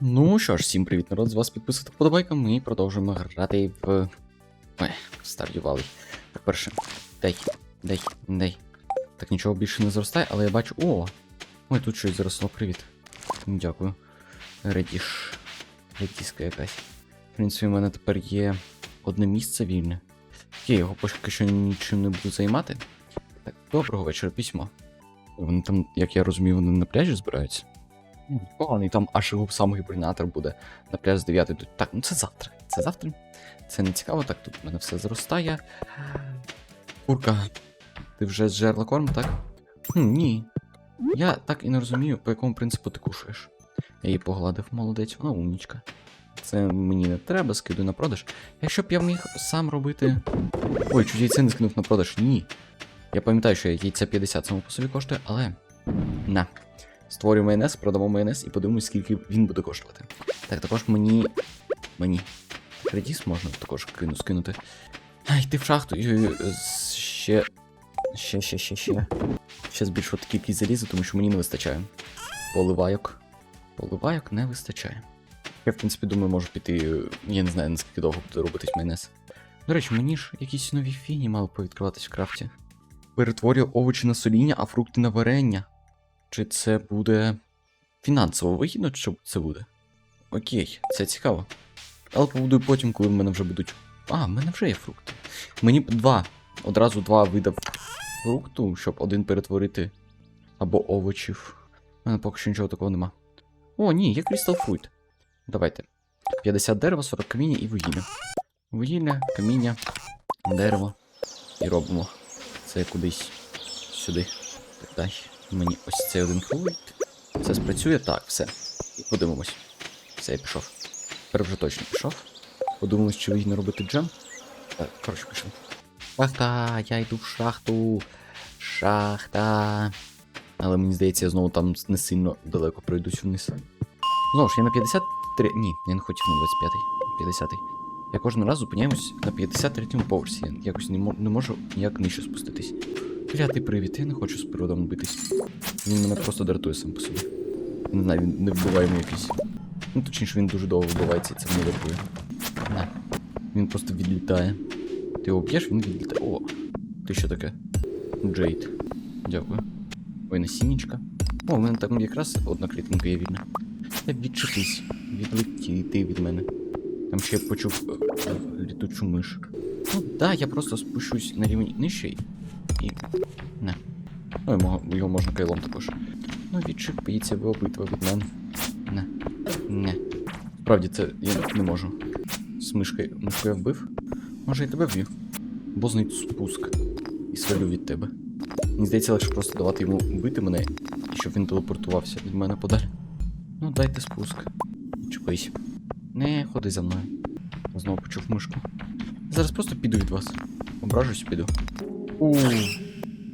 Ну що ж, всім привіт, народ, з вас підписати вподобайка, ми продовжуємо грати в. Ой, Stardew Valley. Так, перше. Дай, дай, дай. Так нічого більше не зростає, але я бачу. О! Ой, тут щось заросло, привіт. Дякую. Редіш. Редіска якась. В принципі, в мене тепер є одне місце вільне. Я його поки що нічим не буду займати. Так, доброго вечора, письмо. Вони там, як я розумію, вони на пляжі збираються. Ну, Поганий, там аж сам гібернатор буде на пляж з 9 до. Так, ну це завтра. Це завтра. Це не цікаво, так тут в мене все зростає. Курка, ти вже зжерла корм, так? Ні. Я так і не розумію, по якому принципу ти кушаєш. Я її погладив, молодець, вона умнічка. Це мені не треба, скидую на продаж. Якщо б я міг сам робити. Ой, чуть яйце не скинув на продаж. Ні. Я пам'ятаю, що яйця 50 само по собі коштує, але. На. Створюю майонез, продамо майонез і подивимось, скільки він буде коштувати. Так, також мені. Мені. Редіс можна також кину, скинути. А, йти в шахту і е, ще. Ще, ще, ще, ще. Ще збільшувати кількість заліза, тому що мені не вистачає. Поливайок. Поливайок не вистачає. Я, в принципі, думаю, можу піти. е, Я не знаю, наскільки довго буде робитись майонез. До речі, мені ж якісь нові фіні мали повідкриватись в крафті. Перетворюю овочі на соління, а фрукти на варення. Чи це буде фінансово вигідно, чи це буде? Окей, це цікаво. Але побудую потім, коли в мене вже будуть. А, в мене вже є фрукти. Мені б два. Одразу два вида фрукту, щоб один перетворити або овочів. У мене поки що нічого такого нема. О, ні, є Crystal Fruit. Давайте. 50 дерева, 40 каміння і вугілля. Вугілля, каміння, дерево. І робимо це кудись сюди. Так, дай мені ось цей один фрукт. Це спрацює? Так, все. Подивимось. Все, я пішов. Тепер вже точно пішов. Подивимось, чи вигідно робити джем. Так, коротше, пішов. Шахта, я йду в шахту. Шахта. Але мені здається, я знову там не сильно далеко пройдусь вниз. Знову ж, я на 53. Ні, я не хотів на 25-й. 50-й. Я кожен раз зупиняюсь на 53-му поверсі. Я якось не можу ніяк нижче спуститись. Клятий привід, я не хочу з природом битись. Він мене просто дратує сам по собі. Не знаю, він не вбиває йому якийсь. Ну, точніше, він дуже довго вбивається, і це мене дратує. Він просто відлітає. Ти його б'єш, він відлітає. О, ти що таке? Джейд. Дякую. Ой, насіннячка. О, в мене там якраз одна клітинка є вільна. Так відчепись, відлетіти від мене. Там ще я почув е, літучу миш. Ну да, я просто спущусь на рівень нижче і. Не. Ну, його, його можна кайлом також. Ну, відчепіться ви обидва від мене. Не. Не. Справді, це я не можу. З мишкою. Мишку я вбив? Може і тебе вб'ю. Бо знайду спуск. І свалю від тебе. Мені здається, легше просто давати йому вбити мене, і щоб він телепортувався від мене подалі. Ну, дайте спуск. Чіпись. Не ходи за мною. Знову почув мишку. Зараз просто піду від вас. Ображусь, піду. У.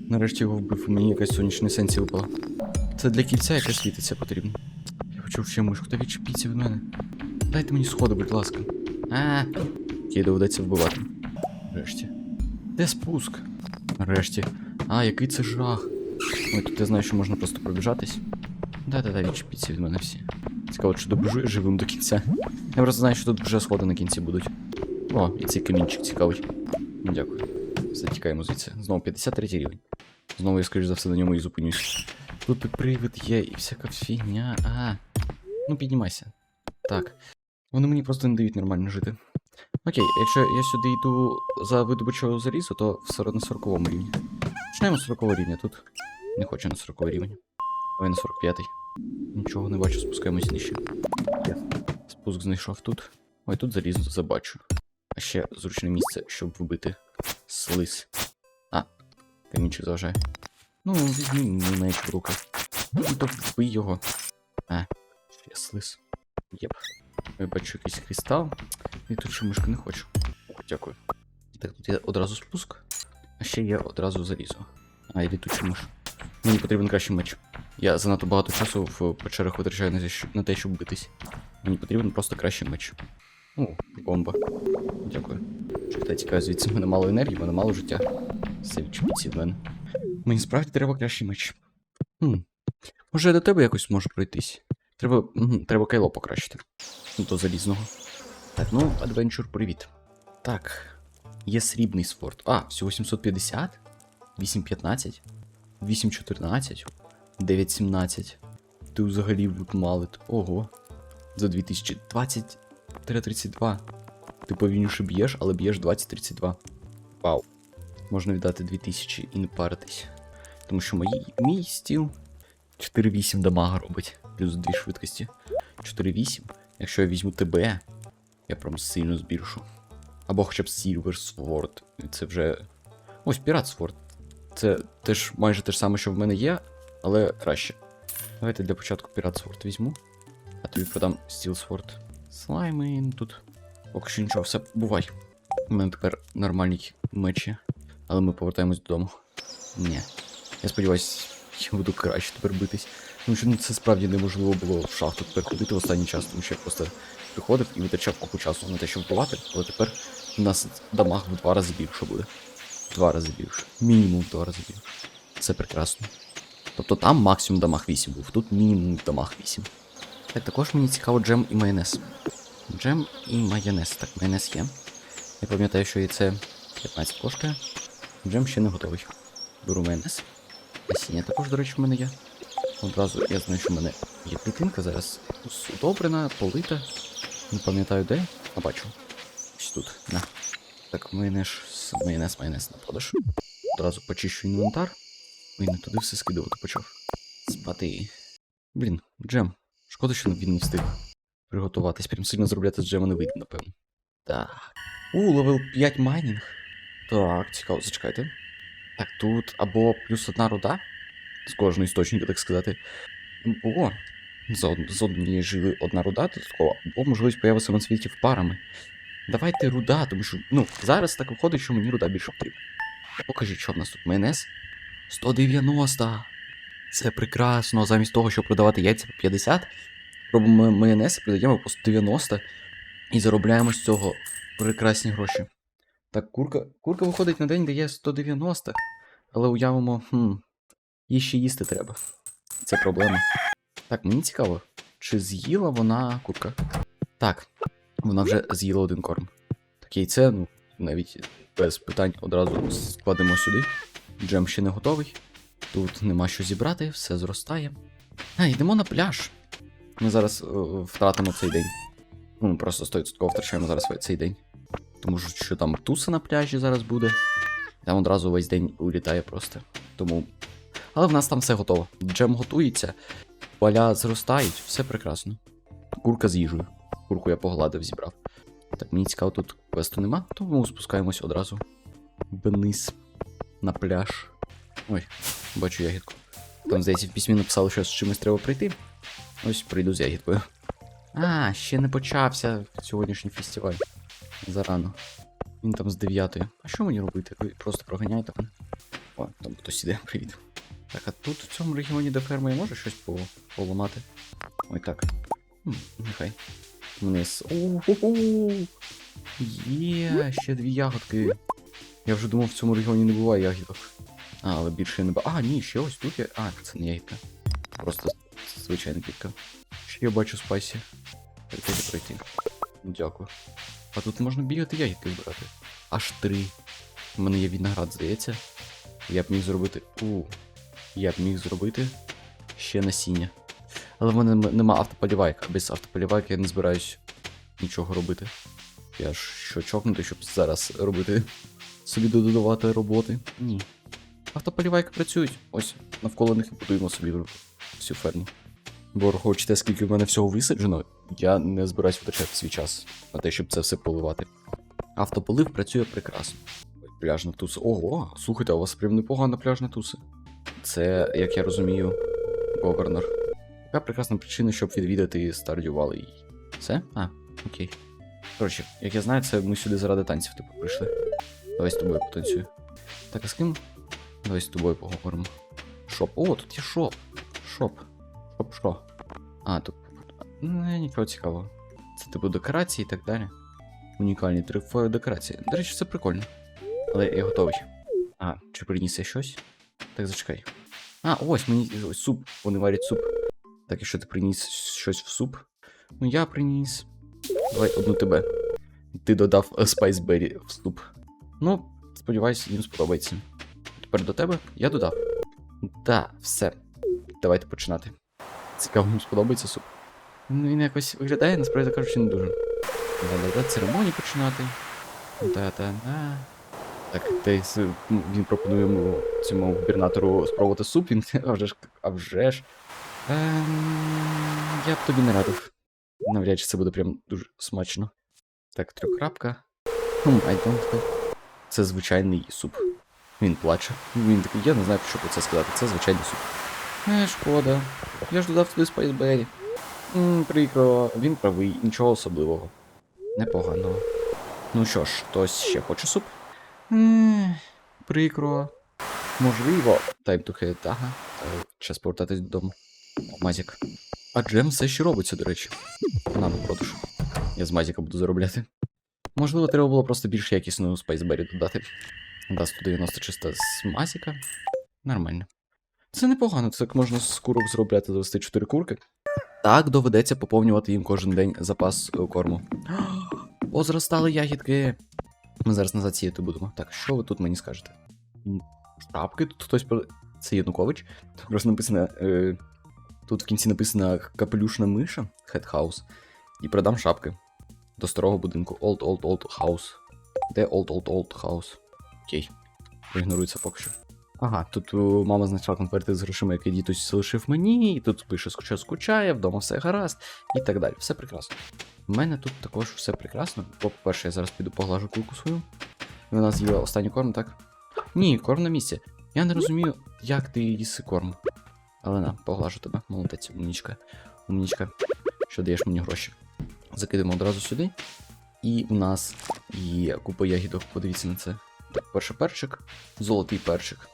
Нарешті його вбив, мені якась сонячна сенсі випала. Це для кільця яке світиться потрібно. Я почув ще мишку, та відчепіться від мене. Дайте мені сходи, будь ласка. А, її доведеться вбивати. Нарешті. Де спуск? Нарешті. А, який це жах. Ой, тут я знаю, що можна просто пробіжатись. Да-да-да, відчепіться від мене всі. Цікаво, чи добіжу я живим до кінця. Я просто знаю, що тут вже сходи на кінці будуть. О, і цей камінчик цікавий. Дякую. Все, тікаємо звідси. Знову 53 рівень. Знову я, скоріш за все, на ньому і зупинюсь. Тут і привид є, і всяка фігня. А. Ну піднімайся. Так. Вони мені просто не дають нормально жити. Окей, якщо я сюди йду за видобичого залізу, то в 40 на 40 рівні. Почнемо з 40 рівня тут. Не хочу на 40 рівень. Давай на 45-й. Нічого не бачу, спускаємось нижче. Спуск знайшов тут. Ой, тут залізо забачу. А ще зручне місце, щоб вбити слиз. А, камінчик заважає. Ну, візьми мій меч в руки. Ну, то вбий його. А, ще слиз. Єп. Я бачу якийсь кристал. І тут ще мишки не хочу. О, дякую. Так, тут є одразу спуск. А ще є одразу залізо. А, і літучу миш. Мені потрібен кращий меч. Я занадто багато часу в печерах витрачаю на те, щоб битись. Мені потрібен просто кращий меч. О, бомба. Дякую. Я тікаю звідси, мене мало енергії, в мене мало життя. Все відчепіться від мене. Мені справді треба кращий меч. Хм. Може, я до тебе якось можу пройтись? Треба, треба кайло покращити. Ну, до залізного. Так, ну, Adventure, привіт. Так. Є срібний спорт. А, всього 750? 815? 814? 917. Ти взагалі вудмалит. Ого. За 2020-32. Ти повільніше б'єш, але б'єш 2032. Вау. Можна віддати 2000 і не паритись. Тому що мої, мій стіл 4-8 дамага робить. Плюс 2 швидкості. 4-8. Якщо я візьму ТБ, я прям сильно збільшу. Або хоча б Silver Sword. Це вже. Ось Pirate Sword. Це теж майже те ж саме, що в мене є, але краще. Давайте для початку Pirate Sword візьму. А тобі продам Steel Sword. Слайми тут. Поки що нічого, все, бувай. У мене тепер нормальні мечі, але ми повертаємось додому. Ні. Я сподіваюся, я буду краще тепер битись. Тому що ну, це справді неможливо було в шахту тепер ходити в останній час, тому що я просто приходив і витрачав купу часу на те, щоб вбивати, але тепер у нас дамаг в два рази більше буде. Два рази більше. Мінімум в два рази більше. Це прекрасно. Тобто там максимум дамаг 8 був, тут мінімум дамаг 8. Так, також мені цікаво джем і майонез. Джем і майонез. Так, майонез є. Я пам'ятаю, що яйце 15 коштує. Джем ще не готовий. Беру майонез. Насіння також, до речі, в мене є. Одразу я знаю, що в мене є клітинка зараз удобрена, полита. Не пам'ятаю де. А бачу. Ось тут. На. Так, майонез, майонез, майонез на продаж. Одразу почищу інвентар. Ой, не туди все скидувати почав. Спати. Блін, джем. Шкода, що він не встиг приготуватись. Прям сильно зробляти з джема не вийде, напевно. Так. У, левел 5 майнінг. Так, цікаво, зачекайте. Так, тут або плюс одна руда. З кожного істочника, так сказати. О, з, од... однієї жили одна руда додаткова, або можливість появи самоцвітів парами. Давайте руда, тому що, ну, зараз так виходить, що мені руда більше потрібна. Покажіть, що в нас тут майонез. 190. Це прекрасно. Замість того, щоб продавати яйця по 50, робимо майонез, продаємо по 190 і заробляємо з цього прекрасні гроші. Так, курка. Курка виходить на день, дає 190, але уявимо, хм, їй ще їсти треба. Це проблема. Так, мені цікаво, чи з'їла вона курка? Так, вона вже з'їла один корм. Так, яйце, ну, навіть без питань одразу складемо сюди. Джем ще не готовий. Тут нема що зібрати, все зростає. А, йдемо на пляж. Ми зараз е, втратимо цей день. Ну, просто 100% втрачаємо зараз цей день. Тому що там туса на пляжі зараз буде. Там одразу весь день улітає просто. Тому. Але в нас там все готово. Джем готується, поля зростають, все прекрасно. Курка з їжею. Курку я погладив, зібрав. Так, мені цікаво, тут квесту нема, тому спускаємось одразу вниз на пляж. Ой, бачу ягідку. Там, здається, в письмі написали, що з чимось треба прийти. Ось прийду з ягідкою. А, ще не почався сьогоднішній фестиваль. Зарано. Він там з 9. А що мені робити? Ви просто проганяєте мене. О, там хтось іде, привіт. Так, а тут в цьому регіоні, де ферма, я можу щось по- поламати? Ой, так. Хм, нехай. Вниз. Є, ще дві ягодки. Я вже думав, в цьому регіоні не буває ягідок. А, але більше я не бачу. А, ні, ще ось тут є. А, це не ягідка. Просто звичайна кітка. Ще я бачу спайсі. Прийти пройти. Дякую. А тут можна бігати ягідки збирати. Аж три. У мене є виноград, здається. Я б міг зробити. У. Я б міг зробити ще насіння. Але в мене нема автополівайка. Без автополівайки я не збираюсь нічого робити. Я ж що чокнути, щоб зараз робити собі додавати роботи. Ні. Автополівайки працюють. Ось навколо них і будуємо собі всю ферму. Бо враховуючи скільки в мене всього висаджено, я не збираюсь витрачати свій час на те, щоб це все поливати. Автополив працює прекрасно. Пляжна туса. Ого, слухайте, у вас прям непогана пляжна туса. Це, як я розумію, Говернор. Яка прекрасна причина, щоб відвідати Stardew Valley. Все? А, окей. Коротше, як я знаю, це ми сюди заради танців типу прийшли. Давай з тобою потанцюю. Так, а з ким? Давай з тобою поговоримо. Шоп. О, тут є шоп. Шоп. Шоп, що? А, тут. Не, нічого цікавого. Це типу декорації і так далі. Унікальні трифої декорації. До речі, це прикольно. Але я готовий. А, чи приніс я щось? Так, зачекай. А, ось мені ось суп. Вони варять суп. Так, якщо ти приніс щось в суп. Ну, я приніс. Давай одну тебе. Ти додав е, спайсбері в суп. Ну, сподіваюся, їм сподобається. Тепер до тебе я додав. Да, все. Давайте починати. Цікаво, їм сподобається суп. Ну, він якось виглядає, насправді кажучи, не дуже. Да-да-да, церемонії починати. Да-да-да. Так, ти він пропонує цьому губернатору спробувати суп, він а вже ж, а вже ж. Ем, я б тобі не радив. Навряд чи це буде прям дуже смачно. Так, трьохкрапка. Хм, I. Це звичайний суп. Він плаче. Він такий, я не знаю, що про це сказати. Це звичайний суп. Е, шкода. Я ж додав туди спайсбері. Прикро, він правий, нічого особливого. Непоганого. Ну що ж, хтось ще хоче суп? М, Прикро. Можливо. Time to head, ага. Е, Час повертатись додому. Мазік. А джем все ще робиться, до речі. На на продаж. Я з Мазіка буду заробляти. Можливо, треба було просто більш якісну спайсбері додати. Да, 190 чисто з Мазіка. Нормально. Це непогано, так можна з курок зробляти, завести 4 курки. Так, доведеться поповнювати їм кожен день запас е, корму. О, зростали ягідки. Ми зараз назад сіяти будемо. Так, що ви тут мені скажете? Шапки, тут хтось про. Це Янукович. Просто написано. Е... Тут в кінці написано капелюшна миша, Headhouse. І продам шапки. До старого будинку. Old Old Old House. Де Old Old Old House? Окей. Проігнорується поки що. Ага, тут мама знайшла конверти з грошима, які дідусь залишив мені, і тут пише, що скучає, вдома все гаразд, і так далі. Все прекрасно. У мене тут також все прекрасно. По-перше, я зараз піду поглажу кулку свою. І вона з'їла останній корм, так? Ні, корм на місці. Я не розумію, як ти їси корм. Але на, поглажу тебе, молодець, умнічка. Умнічка. Що даєш мені гроші? Закидемо одразу сюди. І у нас є купа ягідок, подивіться на це. Перший перчик, золотий перчик.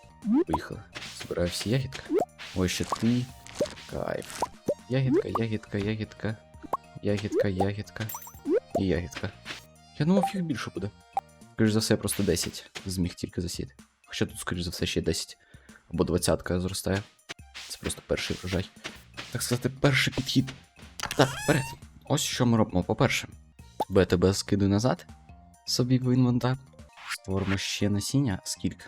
Поїхали. Збираю всі ягідки. Ось ще ти. Кайф. Ягідка, ягідка, ягідка. Ягідка, ягідка. І ягідка. Я думав, їх більше буде. Скоріш за все, просто 10 зміг тільки засіти. Хоча тут, скоріш за все, ще 10. Або 20 зростає. Це просто перший врожай. Так сказати, перший підхід. Так, вперед. Ось що ми робимо. По-перше, БТБ скидую назад собі в інвентар. Створимо ще насіння. Скільки?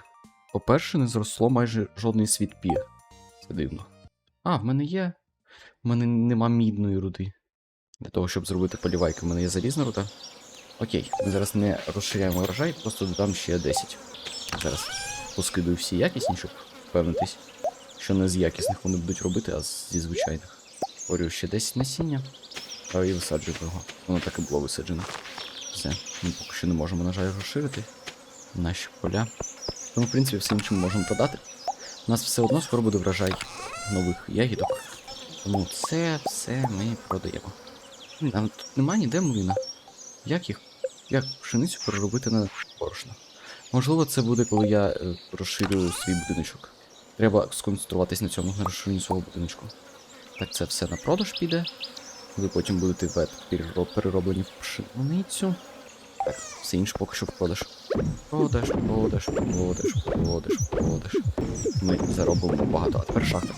По-перше, не зросло майже жодний світ пі. Це дивно. А, в мене є. В мене нема мідної руди. Для того, щоб зробити полівайки, в мене є залізна руда. Окей, ми зараз не розширяємо врожай, просто додам ще 10. Зараз поскидую всі якісні, щоб впевнитись, що не з якісних вони будуть робити, а зі звичайних. Створюю ще 10 насіння. А і висаджую його. Воно так і було висаджено. Все. Ми поки що не можемо, на жаль, розширити наші поля. Тому, в принципі, все іншим можемо продати. У нас все одно скоро буде врожай нових ягідок. Тому це все ми продаємо. Там тут немає ніде млина. Як їх? Як пшеницю переробити на борошно? Можливо, це буде, коли я е, розширю свій будиночок. Треба сконцентруватись на цьому, на розширенні свого будиночку. Так, це все на продаж піде. Ви потім будете перероблені в пшеницю. Так, все інше поки що в продаж. Продаж, продаж, продаж, продаж, продаж. Ми заробимо багато. А тепер шахта.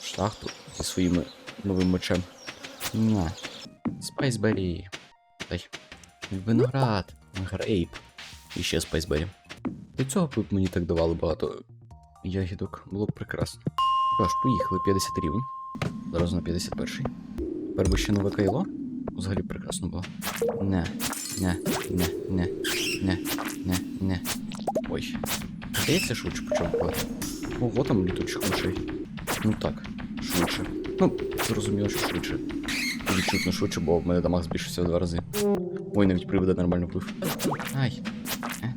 Шахту зі своїм новим мечем. На. Спайсбері. Дай. Виноград. Грейп. І ще спайсбері. Для цього б мені так давали багато ягідок. Було б прекрасно. Що поїхали 50 рівень. Зараз на 51. Тепер би ще нове кайло. Взагалі прекрасно було. Не, не, не, не, не, не, не. Ой. Здається, швидше почав бувати. Ого, там літучих мишей. Ну так, швидше. Ну, зрозуміло, що швидше. Відчутно швидше, бо в мене дамаг збільшився в два рази. Ой, навіть привода нормально вплив. Ай. Е.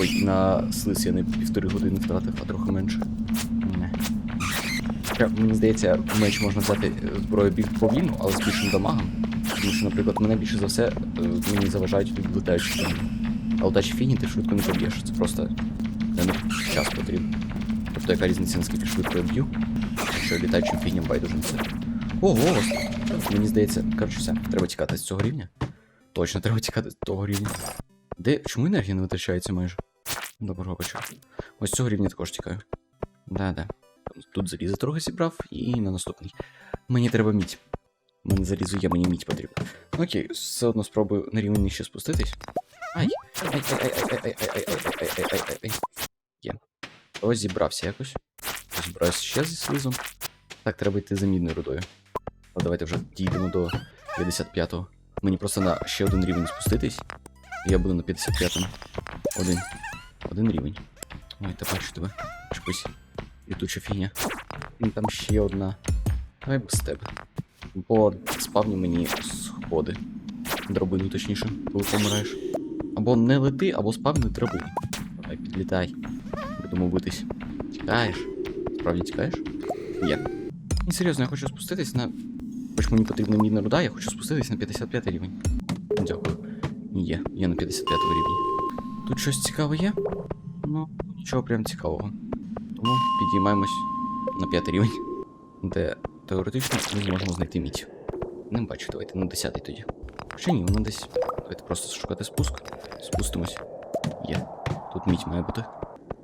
Ой, на слиз я не півтори години втратив, а трохи менше. Хоча, мені здається, меч можна взяти е, зброю більш повільно, але з більшим дамагом. Тому що, наприклад, мене більше за все е, мені заважають летаючі фіні. А летаючі фіні ти швидко не поб'єш. Це просто для них час потрібен. Тобто яка різниця, наскільки швидко я б'ю, що літаючим фіням байдуже не все. Ого! Мені здається, коротше, все, треба тікати з цього рівня. Точно, треба тікати з того рівня. Де. Чому енергія не витрачається майже? Доброго вечора. Ось цього рівня також тікаю. Да-да. Тут залізо трохи зібрав, і на наступний. Мені треба мідь. У мене залізо є, мені мідь потрібна. Окей, все одно спробую на рівень нижче спуститись. Ай! Ай, ай, ай, ай, ай, ай, ай, ай, ай, ай, ай, ай, ай. Є. Розібрався якось. Розібрався ще зі слизом. Так, треба йти за мідною рудою. Але давайте вже дійдемо до 55-го. Мені просто на ще один рівень спуститись. Я буду на 55-му. Один. Один рівень. Ой, та бачу тебе. Чогось літуча фігня. І там ще одна. Давай без тебе. Бо спавні мені сходи. Дробину, точніше, коли помираєш. Або не лети, або спавни драбину. Давай, підлітай. Будемо битись. Тікаєш? Справді тікаєш? Є. Ні, серйозно, я хочу спуститись на. Хоч мені потрібна мідна руда, я хочу спуститись на 55 рівень. Дякую. Є, є на 55 рівні. Тут щось цікаве є? Ну, нічого прям цікавого. Тому підіймаємось на 5 рівень, де теоретично ми зможемо знайти мідь. Не бачу, давайте на 10 тоді. Чи ні, воно десь. Давайте просто шукати спуск. Спустимось. Є. Тут мідь має бути.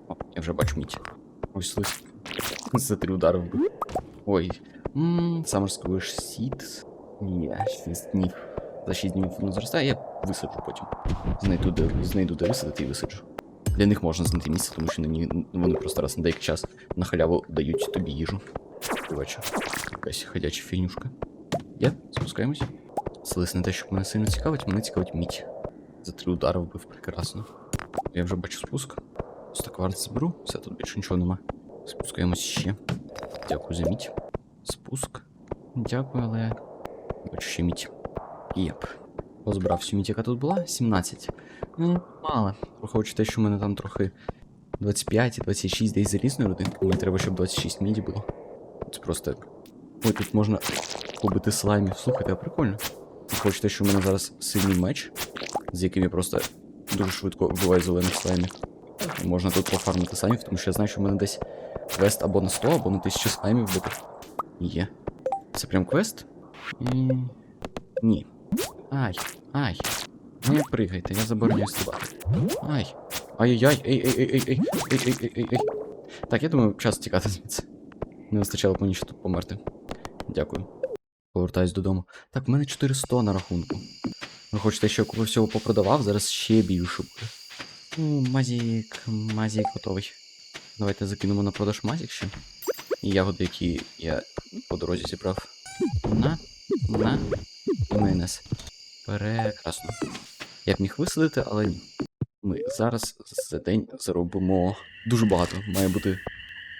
О, я вже бачу мідь. Ось лист. За три удари вбив. Ой. Ммм, Squish Seed. Ні, 6 днів. За 6 днів воно зростає, я висаджу потім. Знайду де, знайду де висадити і висаджу. Для них можна знайти місце, тому що ні, вони просто раз на деякий час на халяву дають тобі їжу. Бачу. Якась ходяча фігнюшка. Є, спускаємось. Слиз не те, що мене сильно цікавить, мене цікавить мідь. За три удари вбив прекрасно. Я вже бачу спуск. Просто кварц зберу, все тут більше нічого нема. Спускаємось ще. Дякую за мідь. Спуск. Дякую, але. Бачу ще мідь. Єп. Позбрав всю мідь, яка тут була. 17. Ну, мало. Враховуючи те, що в мене там трохи 25 і 26 десь залізної родинки. Мені треба, щоб 26 міді було. Це просто. Ой, тут можна побити слаймів. Слухайте, а прикольно. Враховуючи те, що в мене зараз сильний меч, з яким я просто дуже швидко вбиваю зелених слаймів. Можна тут пофармити слаймів, тому що я знаю, що в мене десь квест або на 100, або на 1000 слаймів вбити. Є. Це прям квест? Ні. Ай, ай. Ну, не пригайте, я забороняю стрибати. Ай. Ай-яй-яй, ей-ей-ей-ей-ей-ей-ей-ей-ей. Так, я думаю, час тікати звідси. Не вистачало б мені ще тут померти. Дякую. Повертаюсь додому. Так, в мене 400 на рахунку. Ви хочете, що я всього попродавав, зараз ще більше буде. Ну, мазік, мазік готовий. Давайте закинемо на продаж мазік ще. І ягоди, які я по дорозі зібрав. На, на і майонез. Прекрасно. Я б міг висадити, але ні. Ми зараз за день заробимо дуже багато. Має бути.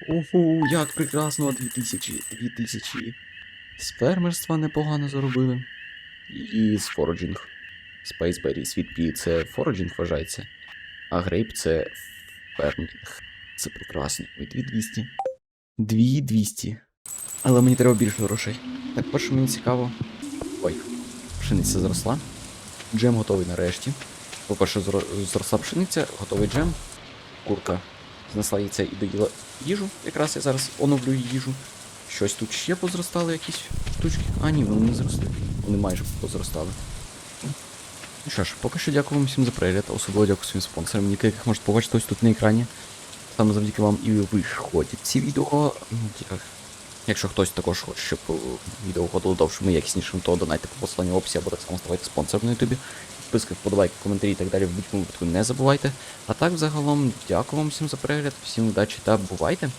Ого, як прекрасно! 2000, 2000. З фермерства непогано заробили. І з. Spaceberry, Sweet Pea це фороджинг вважається. А грейп це фермінг. Це прекрасно. Ой, 2200. 2200. Але мені треба більше грошей. Так, перше мені цікаво. Ой, пшениця зросла. Джем готовий нарешті. По-перше, зросла пшениця, готовий джем. Курка знесла яйця і доїла їжу. Якраз я зараз оновлю її їжу. Щось тут ще позростали якісь штучки. А, ні, вони не зросли. Вони майже позростали. Ну що ж, поки що дякую вам всім за перегляд, особливо дякую своїм спонсорам, яких можете побачити ось тут на екрані. Саме завдяки вам і виходять ці відео. Як- Якщо хтось також хоче, щоб е, відео виходило довшим і якіснішим, то донайте по посиланню в описі або так само ставайте спонсором на ютубі. Підписки, вподобайки, коментарі і так далі в будь-якому випадку не забувайте. А так, взагалом, дякую вам всім за перегляд, всім удачі та бувайте!